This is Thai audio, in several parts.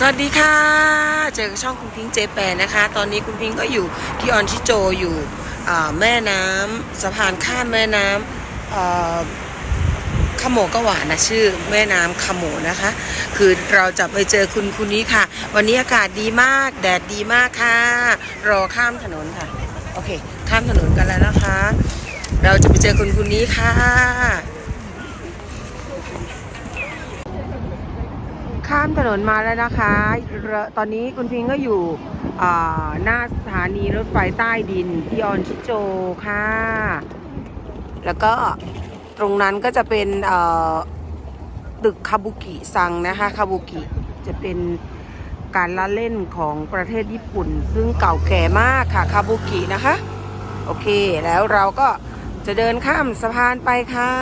สวัสดีค่ะ เจอกับช่องคุณพิงค์เจแปนนะคะ ตอนนี้คุณพิงค์ก็อยู่ที่ออนชิโจอยู่แม่น้ำสะพานข้ามแม่น้ำขโมกะหวานนะชื่อแม่น้ำขโมนะคะ คือเราจะไปเจอคุณคุณนี้ค่ะ วันนี้อากาศดีมากแดดดีมากค่ะ รอข้ามถนนค่ะ โอเค ข้ามถนนกันแล้วนะคะ เราจะไปเจอคุณคุณนี้ค่ะ ข้ามถนนมาแล้วนะคะ ตอนนี้คุณพิงก็อยู่หน้าสถานีรถไฟใต้ดินที่ออนชิโจค่ะ แล้วก็ตรงนั้นก็จะเป็นตึกคาบุกิซังนะคะคาบุกิจะเป็นการละเล่นของประเทศญี่ปุ่น ซึ่งเก่าแก่มากค่ะคาบุกินะคะ โอเคแล้วเราก็จะเดินข้ามสะพานไปค่ะ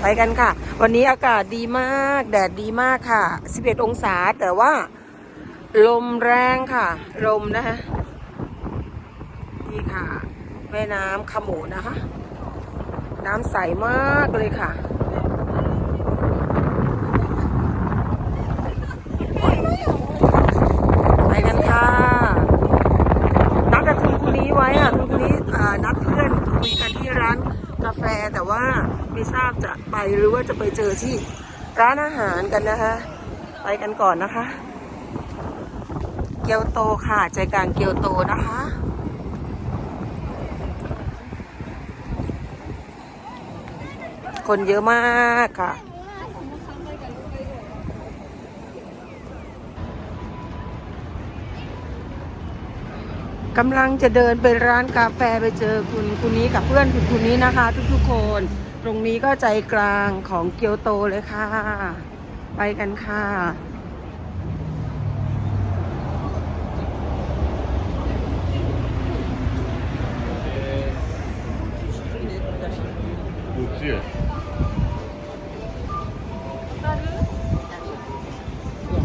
ไปกันค่ะ วันนี้อากาศดีมาก แดดดีมากค่ะ 11 องศาแต่ว่า ลมแรงค่ะ ลมนะคะนี่ค่ะแม่น้ำขโมนะคะ น้ำใสมากเลยค่ะไปกันค่ะ นัดกับคุณคนนี้ไว้อะคุณคนนี้อ่านัดเพื่อนคุยกันที่ร้านกาแฟแต่ว่า ไม่ทราบจะไปหรือว่าจะไปเจอที่ร้านอาหารกันนะคะ ไปกันก่อนนะคะ เกียวโตค่ะใจกลางเกียวโตนะคะคนเยอะมากค่ะ กำลังจะเดินไปร้านกาแฟไปเจอคุณคุณนี้กับเพื่อนคุณคุณนี้นะคะ ทุกๆคน ตรงนี้ก็ใจกลางของเกียวโตเลยค่ะ ไปกันค่ะ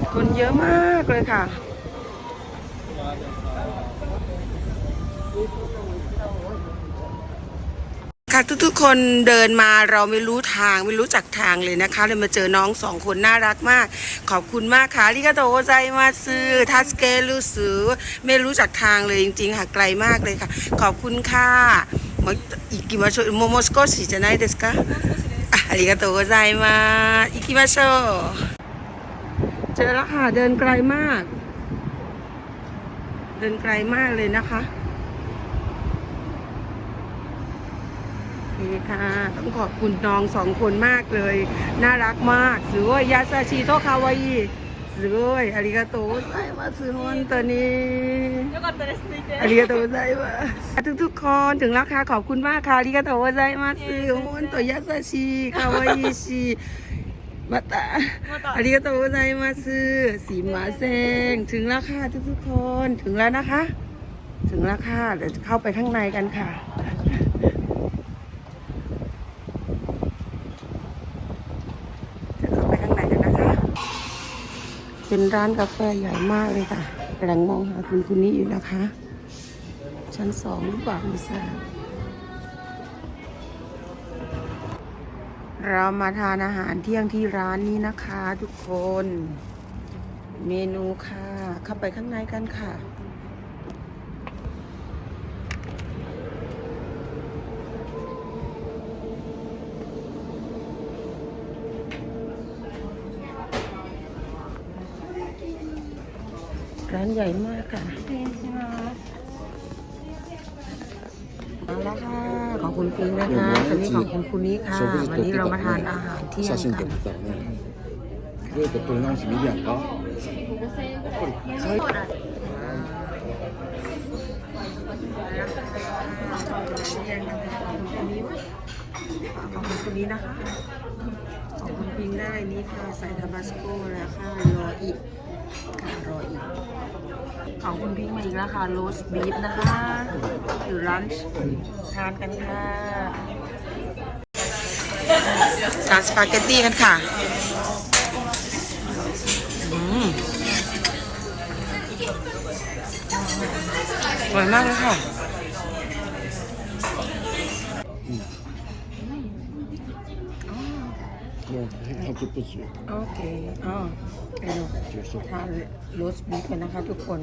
5. คนเยอะมากเลยค่ะค่ะทุกๆคนเดินมาเราไม่รู้ทางไม่รู้จักทางเลยนะคะเลยมาเจอน้องสองคนน่ารักมาก ขอบคุณมากค่ะริกาโตใจมาซื้อทัสเกลูสือไม่รู้จักทางเลยจริงๆค่ะไกลมากเลยค่ะ ขอบคุณค่ะมอิกิมาโชโมโมสโกชิจะไนเดสกะอ่ะありがとうございます行きましょうเจอแล้วค่ะเดินไกลมาก เดินไกลมากเลยนะคะ นี่ค่ะ ต้องขอบคุณน้องสองคนมากเลย น่ารักมากすごい優しいと可愛いすごいありがとうございます本当によかったですついてありがとうございますทุกๆคนถึงแล้วค่ะขอบคุณมากค่ะありがとうございます本当優しい可愛いしまたまたありがとうございますすいませんถึงแล้วค่ะทุกๆคนถึงแล้วนะคะ ถึงแล้วค่ะเดี๋ยวจะเข้าไปข้างในกันค่ะ จะ เป็นร้านกาแฟใหญ่มากเลยค่ะกำลังมองหาคุณคุณนี้อยู่นะคะ ชั้นสองหรือเปล่าไม่ทราบเรามาทานอาหารเที่ยงที่ร้านนี้นะคะ ทุกคน เมนูค่ะ เข้าไปข้างในกันค่ะ ร้านใหญ่มากค่ะมาแล้วค่ะขอบคุณปิงนะคะวันนี้ขอบคุณคุณนี้ค่ะวันนี้เรามาทานอาหารที่ยงกันเรื่องตัวน้องสิมีอย่างก็ขอบคุณคนนี้นะคะ ขอบคุณพิงได้นี่ค่ะใส่ทาบาสโก้แล้วค่ะรออีกค่ะ ของคุณพิงมาอีกแล้วค่ะโรสบีฟนะคะหรือลันช์ทานกันค่ะทานสปาเกตตี้กันค่ะอร่อยมากเลยค่ะโอเคอ๋อ ทานโรสบีฟกันนะคะ ทุกคน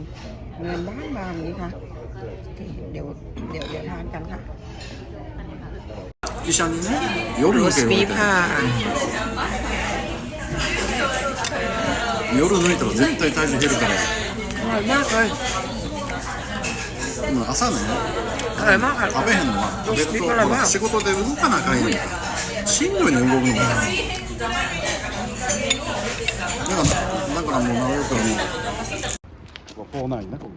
เงินบ้านบางนี้ค่ะโอเคเดี๋ยวเดี๋ยวเดี๋ยวทานกันค่ะ 医者にね夜 โร 抜 ส け บี 言 ฟ うて ค่ะ 夜抜いたら絶対体重減るから อร่อยมากเลย うん朝ね อร่อยมากค่ะ 食べへんのは食べるとあらまあ仕事で動かなあかんやんかしんどいね動くのがだからだ からもうなるべくもうこうないねここ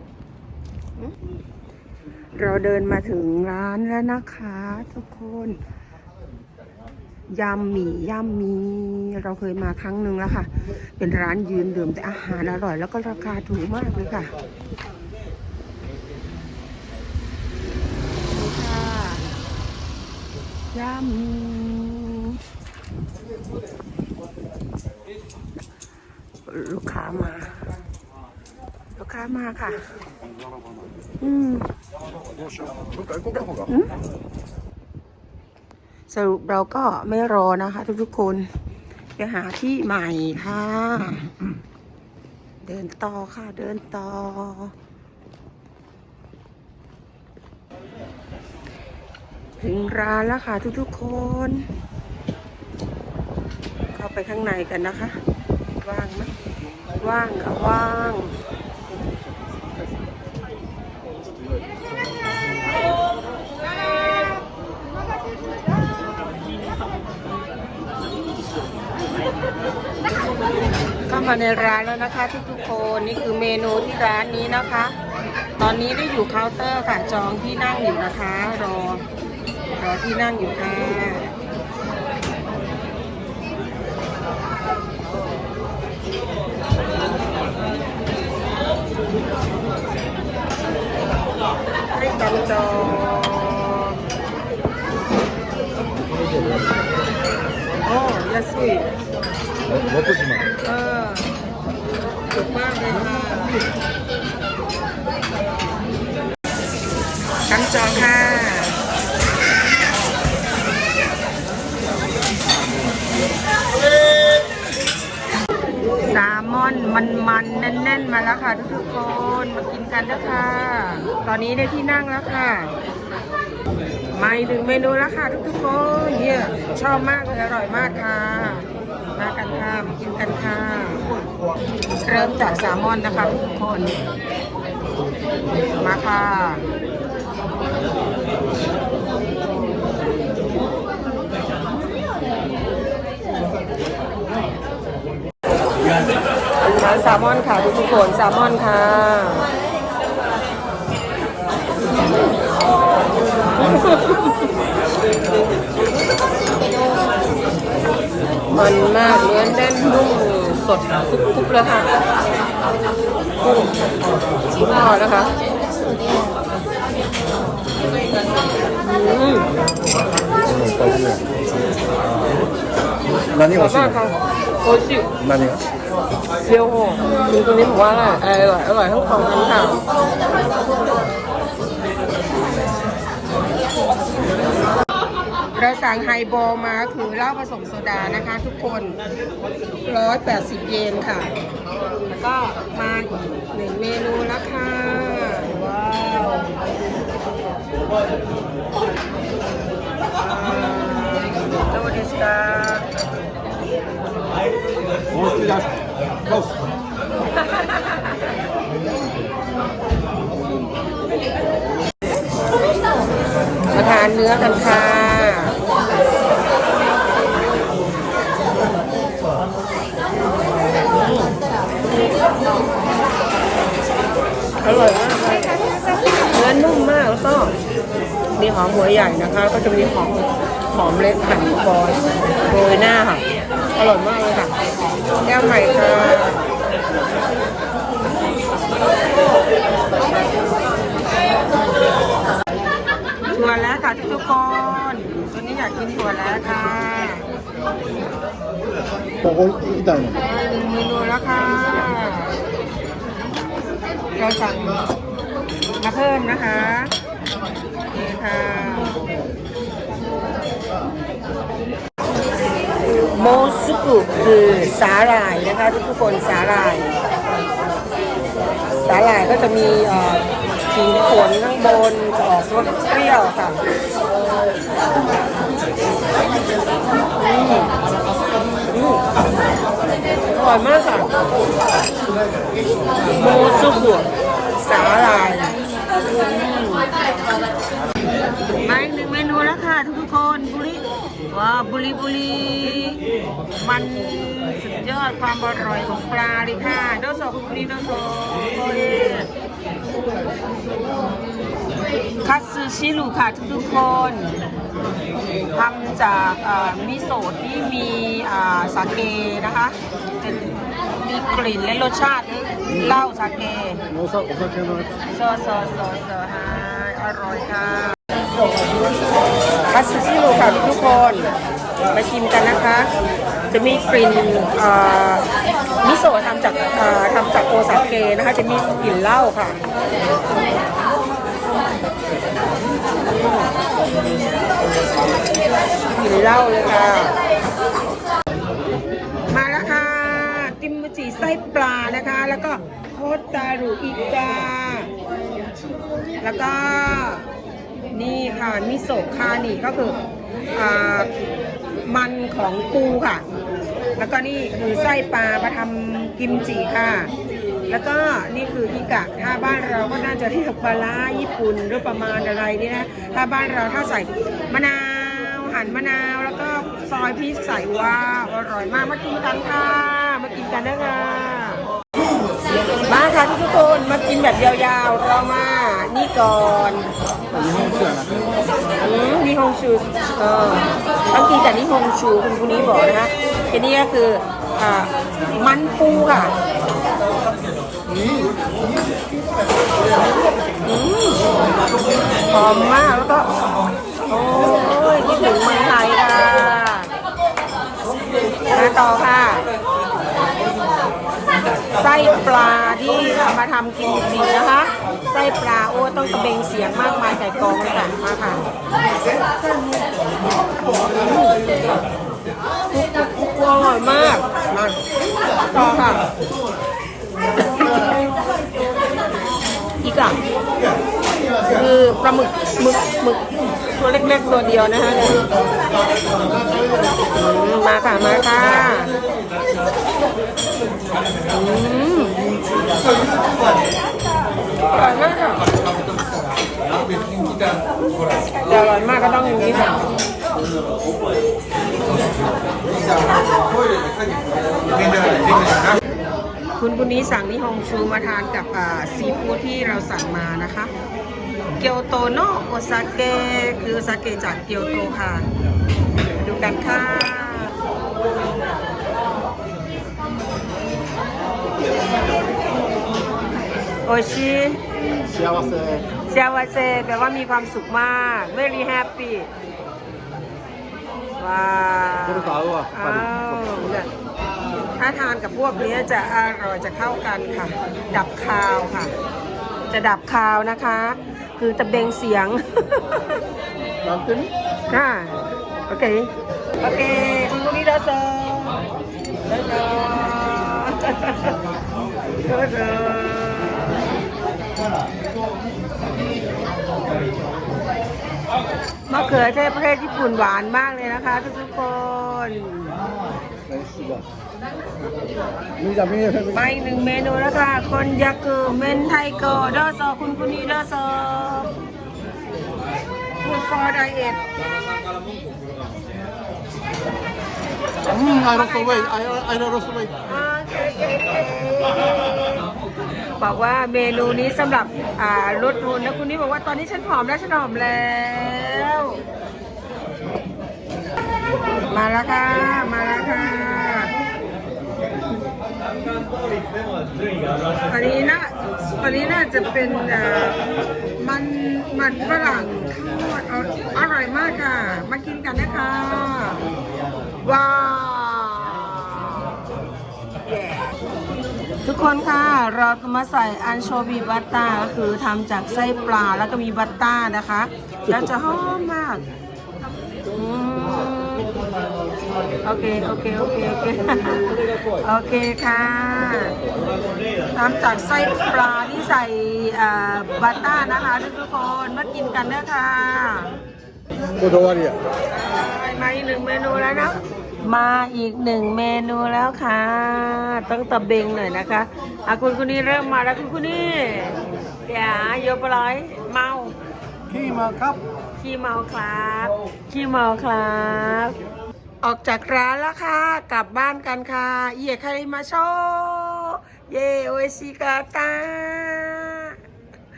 เราเดินมาถึงร้านแล้วนะคะ ทุกคนยำหมี่ยำหมีเราเคยมาครั้งหนึ่งแล้วค่ะ เป็นร้านยืนดื่มแต่อาหารอร่อย แล้วก็ราคาถูกมากเลยค่ะนี่ค่ะยำหมี ลูกค้ามา ลูกค้ามาค่ะ อืมสรุปเราก็ไม่รอนะคะ ทุกๆคนไปหาที่ใหม่ค่ะ เดินต่อค่ะ เดินต่อ ถึงร้านแล้วค่ะ ทุกๆคน เข้าไปข้างในกันนะคะ ว่างไหม ว่างค่ะว่างเข้ามาในร้านแล้วนะคะทุกๆคนนี่คือเมนูที่ร้านนี้นะคะ ตอนนี้ได้อยู่เคาน์เตอร์ค่ะจองที่นั่งอยู่นะคะ รอรอที่นั่งอยู่ค่ะ 6時まで นๆแน่นมาแล้วค่ะทุกๆคนมากินกันนะคะตอนนี้ได้ที่นั่งแล้วค่ะมาอีกหนึ่งเมนูแล้วค่ะทุกๆคนเนี่ยชอบมากเลยอร่อยมากค่ะ มากันค่ะมากินกันค่ะ เริ่มจากแซลมอนนะคะทุกคนมาค่ะ ร้าน แซลมอนค่ะทุกๆคนแซลมอนค่ะมันมากเนื้อแน่นนุ่มสดทุกๆเลยค่ะกุ้งชิ้นทอดนะคะ 何 อ が ร่อย 欲しい มาก の ค่ะโอชิ 何が เปรี้ยวโหคุณตัวนี้บอกว่าอร่อยอร่อยทั้งสองทั้งค่ะเราสั่งไฮบอลมาคือเหล้าผสมโซดานะคะ ทุกคน 180 เยนค่ะ แล้วก็มาหนึ่งเมนูแล้วค่ะ ว้าว どうですかもう一人だど ค่ะทุกๆคนวันนี้อยากกินถั่วแล้วค่ะ ここ行きたいの ได้หนึ่งเมนูแล้วค่ะ เราสั่งมาเพิ่มนะคะนี่ค่ะ โมซุกุคือสาหร่ายนะคะ ทุกคนสาหร่าย สาหร่ายก็จะมีเอ่อ ขิงผลข้างบนจะออกรสเปรี้ยวค่ะอืมอืมอร่อยมากค่ะโมซุกุสาหร่ายมาอีกหนึ่งเมนูแล้วค่ะทุกๆคนบุรีว้าบุรีบุรีมันสุดยอดความอร่อยของปลาเลยค่ะโดโซบุรีโดโซโอเอ คัตซูชิรุค่ะทุกทุกคนทำจากมิโซะที่มีสาเกนะคะเป็มีกลิ่นและรสชาติเหล้าสาเกโอซาโอซาเกะโซโซโซโซฮะอร่อยค่ะคัตซูชิรุค่ะทุกทุกคนมาชิมกันนะคะ จะมีกลิ่นมิโซะทำจากทำจากโอซาเกนะคะ จะมีกลิ่นเหล้าค่ะ กลิ่นเหล้าเลยค่ะ มาแล้วค่ะ ติมมูจิไส้ปลานะคะ แล้วก็โคตารุอิกา แล้วก็นี่ค่ะ มิโซะคานิก็คืออามันของปูค่ะ แล้วก็นี่คือไส้ปลามาทำกิมจิค่ะ แล้วก็นี่คืออิกะถ้าบ้านเราก็น่าจะเรียกปลาล่ญี่ปุ่นหรือประมาณอะไรนี่นะถ้าบ้านเราถ้าใส่มะนาวหั่นมะนาวแล้วก็ซอยพริกใส่ว้าวอร่อยมากมากินกันค่ะมากินกันนะคะมาค่ะทุกคนมากินแบบยาวๆเรามานี่ก่อนนี่ห้องเสืออืมีห้องชูเออต้องกินแต่นี่ห้องชูคุณผู้นี้บอกนะคะทีนี้ก็คืออ่ามันปูค่ะ หอมมากแล้วก็ โอ้ยคิดถึงเมืองไทยค่ะมาต่อค่ะ ไส้ปลาที่เอามาทำกิมจินะคะ ไส้ปลาโอ้ต้องกระเบงเสียงมากมายไก่กองเลยค่ะ มาค่ะกุ๊กกุ๊กกุ๊กอร่อยมากมาต่อค่ะ อีกอะคือปลาหมึกหมึกหมึกตัวเล็กๆตัวเดียวนะคะมาค่ะมาค่ะอร่อยมากค่ะแต่อร่อยมากก็ต้องอย่างนี้ค่ะ คุณคุณนี้สั่งนิฮงชูมาทานกับอ่าซีฟู้ดที่เราสั่งมานะคะ เกียวโตโนโอซาเกะคือโอซาเกะจากเกียวโตค่ะ ดูกันค่ะโอชิ幸せเซวาเซแปลว่ามีความสุขมาก very happy ว้าว ถ้าทานกับพวกนี้จะอร่อยจะเข้ากันค่ะ ดับคาวค่ะ จะดับคาวนะคะ คือตะเบงเสียงลองขึ้นค่ะโอเคโอเคคุณลูกนี้ดาซอดาซอดาซอมะเขือเทศประเทศญี่ปุ่นหวานมากเลยนะคะทุกทุกคน ไปหนึ่งเมนูแล้วค่ะ คนยากือเมนไทโกดอซอคุณคุนีดอซอฟูดฟอร์ไดเอ็ดอืมไอรอสเวยไอไอรอสเวย์บอกว่าเมนูนี้สำหรับอ่าลดหุ่นนะคุณนี่บอกว่าตอนนี้ฉันผอมแล้วฉันหอมแล้ว มาแล้วค่ะ มาแล้วค่ะ อันนี้นะอันนี้น่าจะเป็นอ่ามันมันฝรั่งทอดอร่อยมากค่ะ มากินกันนะคะ ว้าวทุกคนค่ะเราจะมาใส่อันโชวีบัตตาก็คือทำจากไส้ปลาแล้วก็มีบัตตานะคะ แล้วจะหอมมากอืม โอเค โอเค โอเค โอเค โอเคค่ะทำจากไส้ปลาที่ใส่บัต้านะคะทุกคนมากินกันเด้อค่ะกูโดนเนี่ยมาอีกหนึ่งเมนูแล้วนะ มาอีกหนึ่งเมนูแล้วค่ะ ต้องตะเบงหน่อยนะคะอาคุณคุณนี่เริ่มมาแล้วคุณคุณนี่เดี๋ยวโยบร้อยเมาขี้เมาครับขี้เมาครับขี้เมาครับ ออกจากร้านแล้วค่ะ กลับบ้านกันค่ะ เอียคาริมาโชเย่โอเอชิกาตา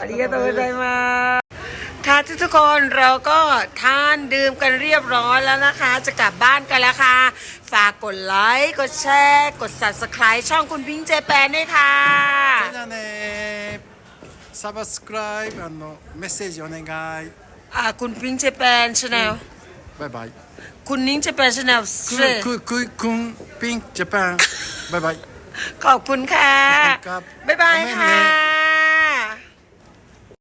ありがとうございますค่ะทุกๆคนเราก็ทานดื่มกันเรียบร้อยแล้วนะคะ จะกลับบ้านกันแล้วค่ะ ฝากกดไลค์ กดแชร์ กด subscribe ช่องคุณพิงค์เจแปนด้วยค่ะ それじゃあねサブスクライブあのメッセージお願い อ่าคุณพิงค์เจแปนชาแนล バイバイ คุณนิ้งเจแปนชาแนล ククククンピンジャパンバイバイ ขอบคุณค่ะ ครับ บ๊ายบาย ごめんね ค่ะ